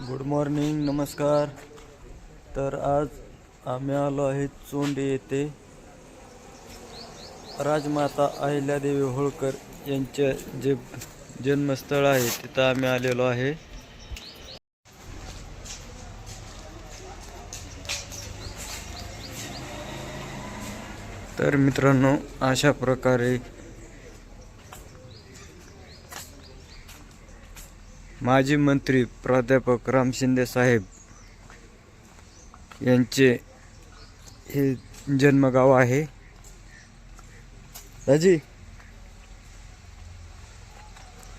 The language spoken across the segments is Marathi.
गुड मॉर्निंग नमस्कार. तर आज आम्ही आलो आहे चोंडे येथे. राजमाता अहिल्यादेवी होळकर यांचे जे जन्मस्थळ आहे तिथं आम्ही आलेलो आहे. तर मित्रांनो अशा प्रकारे माजी मंत्री प्राध्यापक राम शिंदे साहेब यांचे हे जन्मगाव आहे. राजी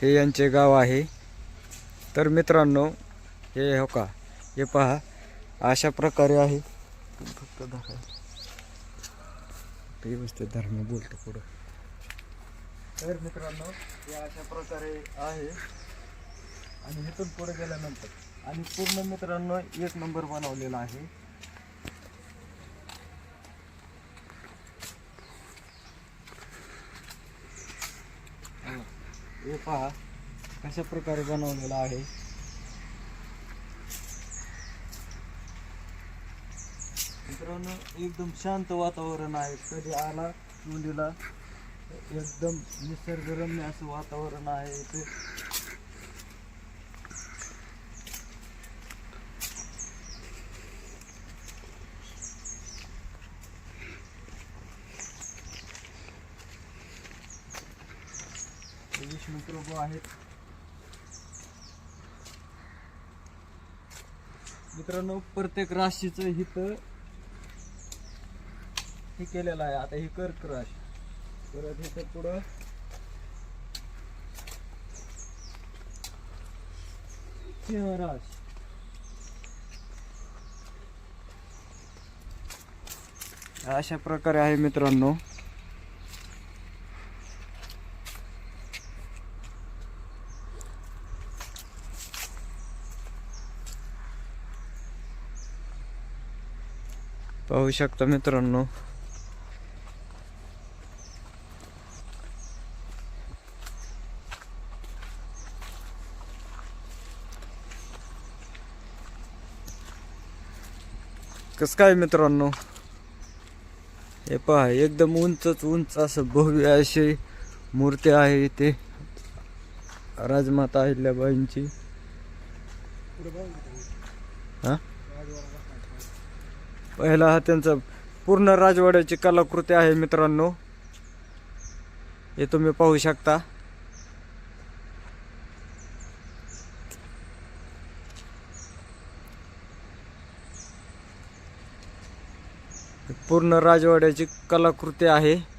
हे यांचे गाव आहे. तर मित्रांनो हे हो का? हे पहा अशा प्रकारे आहे. फक्त व्यवस्थित धर्म बोलतो पुढं. तर मित्रांनो हे अशा प्रकारे आहे. आणि इथून पुढे गेल्यानंतर. आणि पूर्ण मित्रांनो एक नंबर बनवलेला आहे. हे पहा कशा प्रकारे बनवलेला आहे. मित्रांनो एकदम शांत वातावरण आहे. कधी आला मुलीला एकदम निसर्गरम्य असं वातावरण आहे इथे. विष्णू आहेत. मित्रांनो प्रत्येक राशीचं हिथं हे केलेलं आहे. आता हे कर्क राशी. परत इथं पुढं. सिंह राशी. अशा प्रकारे आहे मित्रांनो. पाहू शकता मित्रांनो. कस काय मित्रांनो? हे पहा एकदम उंचच उंच असं भव्य अशी मूर्ती आहे इथे. राजमाता अहिल्याबाईंची हा? पहिला हा त्यांचा पूर्ण राजवाड्याची कलाकृती आहे मित्रांनो. हे तुम्ही पाहू शकता. पूर्ण राजवाड्याची कलाकृती आहे.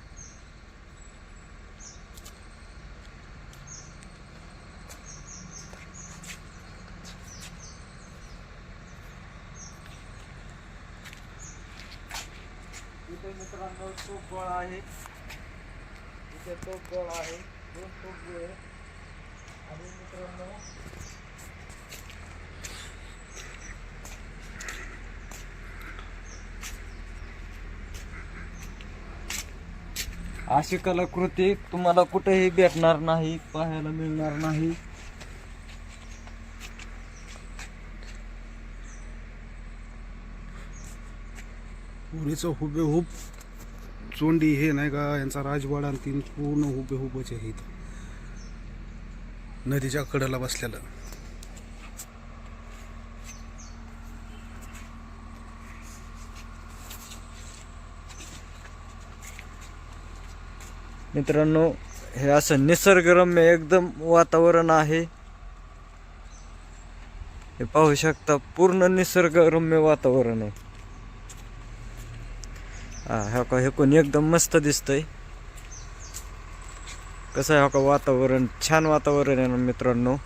इथे मित्रांनो तोप गोळा आहे. इथे तोप गोळा आहे. दोन तोप गोळे आणि मित्रांनो अशी कलाकृती तुम्हाला कुठेही भेटणार नाही पाहायला मिळणार नाही. पुरीचं हुबेहूब चोंडी हे नाही का यांचा राजवाडा आणि तीन पूर्ण हुबेहूबच आहे इथं. नदीच्या कडेला बसलेलं. मित्रांनो हे असं निसर्गरम्य एकदम वातावरण आहे. हे पाहू शकता पूर्ण निसर्गरम्य वातावरण आहे. हा ह्या का हे कोण एकदम मस्त दिसतंय. कसं आहे हो का वातावरण? छान वातावरण आहे ना मित्रांनो.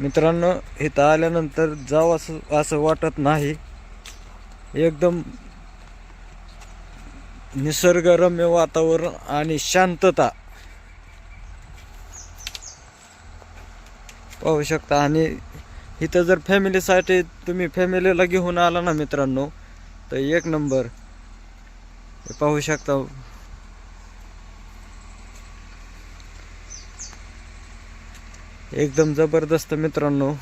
मित्रांनो इथं आल्यानंतर जावं असं असं वाटत नाही. एकदम निसर्गरम्य वातावरण आणि शांतता. पाहू शकता. आणि इथं जर फॅमिलीसाठी तुम्ही फॅमिलीला घेऊन आला ना मित्रांनो तर एक नंबर. पाहू शकता. एकदम जबरदस्त मित्रांनो.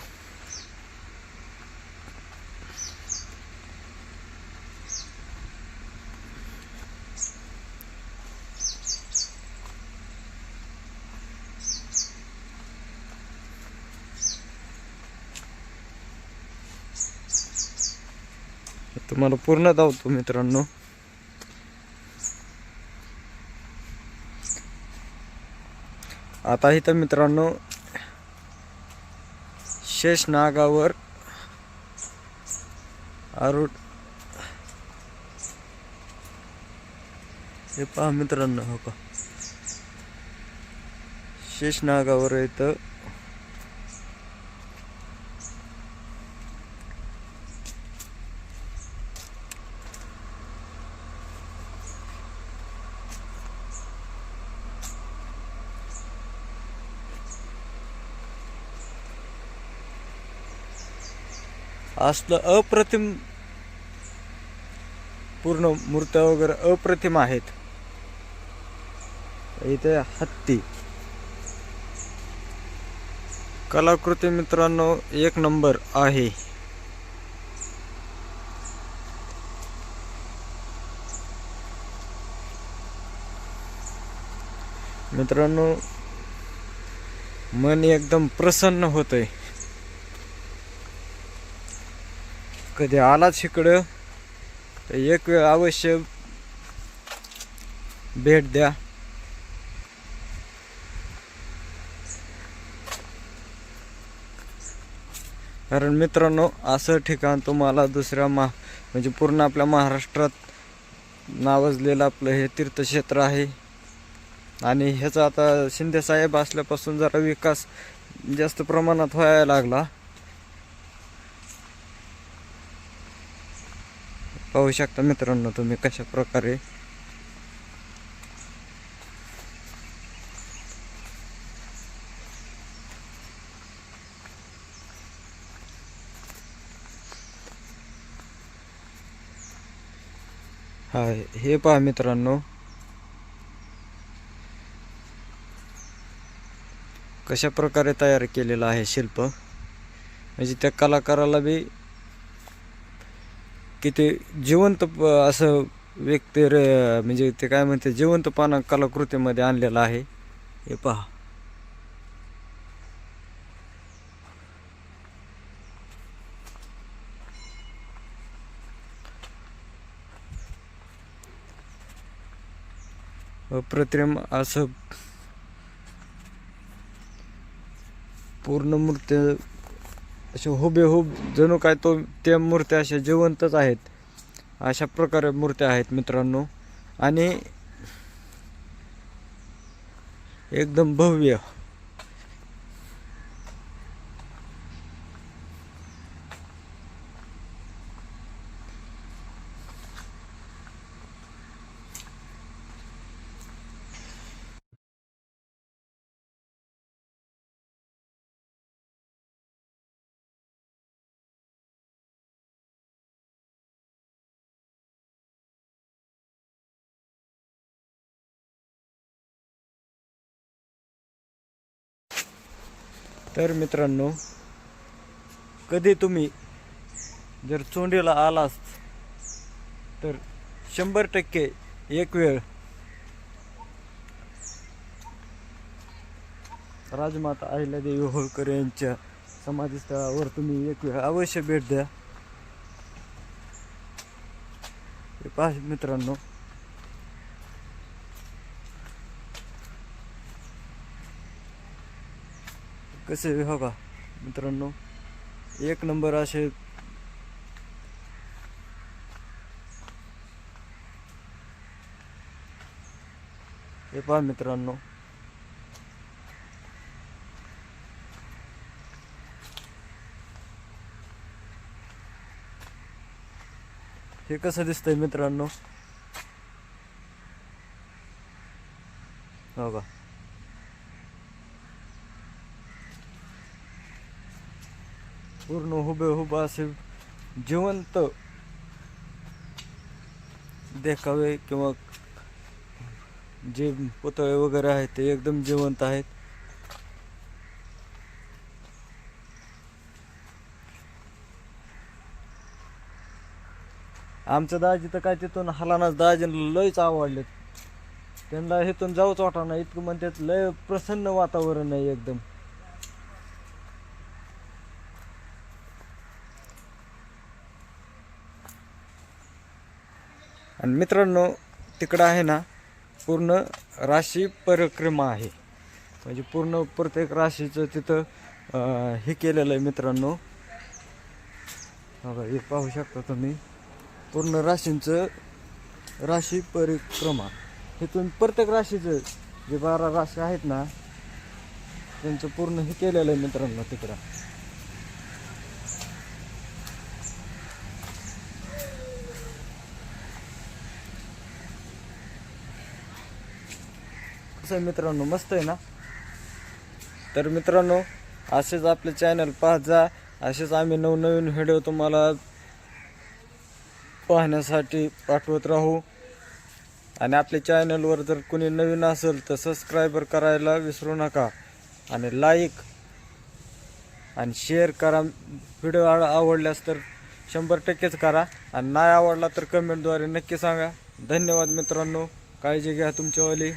तुम्हाला पूर्ण धावतो मित्रांनो. आता इथं मित्रांनो शेष नागावर आरुड हे पहा मित्रांनो हो का. शेष नागावर इथं असलं अप्रतिम पूर्ण मूर्त्या वगैरे अप्रतिम आहेत. इथे हत्ती. कलाकृती मित्रांनो एक नंबर आहे. मित्रांनो मन एकदम प्रसन्न होतंय. कधी आलाच इकडं तर एक वेळ अवश्य भेट द्या. कारण मित्रांनो असं ठिकाण तुम्हाला दुसऱ्या मा म्हणजे पूर्ण आपल्या महाराष्ट्रात नावाजलेलं आपलं हे तीर्थक्षेत्र आहे. आणि ह्याचा आता शिंदेसाहेब असल्यापासून जरा विकास जास्त प्रमाणात व्हायला लागला. पाहू शकता मित्रांनो तुम्ही कशा प्रकारे. हा हे पहा मित्रांनो. कशा प्रकारे तयार केलेलं आहे शिल्प. म्हणजे त्या कलाकाराला बी की ते जिवंत प- असं व्यक्ती रे- म्हणजे ते काय म्हणते जिवंतपणा कलाकृतीमध्ये आणलेलं आहे. हे पहा. अप्रतिम असं पूर्ण मूर्ती असे हुबेहूब जणू काय तो त्या मूर्त्या अशा जिवंतच आहेत. अशा प्रकारे मूर्त्या आहेत मित्रांनो. आणि एकदम भव्य. तर मित्रांनो कधी तुम्ही जर चोंडीला आलास तर शंभर टक्के एक वेळ राजमाता अहिल्यादेवी होळकर यांच्या समाधीस्थळावर तुम्ही एक वेळ अवश्य भेट द्या. हे मित्रांनो कसे हो का मित्रांनो एक नंबर असे हे पहा मित्रांनो. हे कसं दिसतंय मित्रांनो? हो का पूर्ण हुबेहूब असे जिवंत देखावे किंवा जे पुतळे वगैरे आहेत ते एकदम जिवंत आहेत. आमचं दाजी तर काय तिथून हलानाच दाजी लयच आवडले. त्यांना इथून जाऊच वाटा नाही इतकं म्हणतात लय प्रसन्न वातावरण आहे एकदम. आणि मित्रांनो तिकडं आहे ना पूर्ण राशी परिक्रमा आहे. म्हणजे पूर्ण प्रत्येक राशीचं तिथं हे केलेलं आहे मित्रांनो. बघा हे पाहू शकता तुम्ही. पूर्ण राशींचं राशी परिक्रमा. इथून प्रत्येक राशीचं जे बारा राशी आहेत ना त्यांचं पूर्ण हे केलेलं आहे मित्रांनो तिकडं. कसं आहे मित्रांनो? मस्त आहे ना? तर मित्रांनो असेच आपले चॅनल पाहत जा. असेच आम्ही नवनवीन व्हिडिओ तुम्हाला पाहण्यासाठी पाठवत राहू. आणि आपल्या चॅनलवर जर कोणी नवीन असेल तर सबस्क्रायबर करायला विसरू नका. आणि लाईक आणि शेअर करा. व्हिडिओ आवडल्यास तर शंभर टक्केच करा. आणि नाही आवडला तर कमेंटद्वारे नक्की सांगा. धन्यवाद मित्रांनो. काळजी घ्या तुमच्यावाली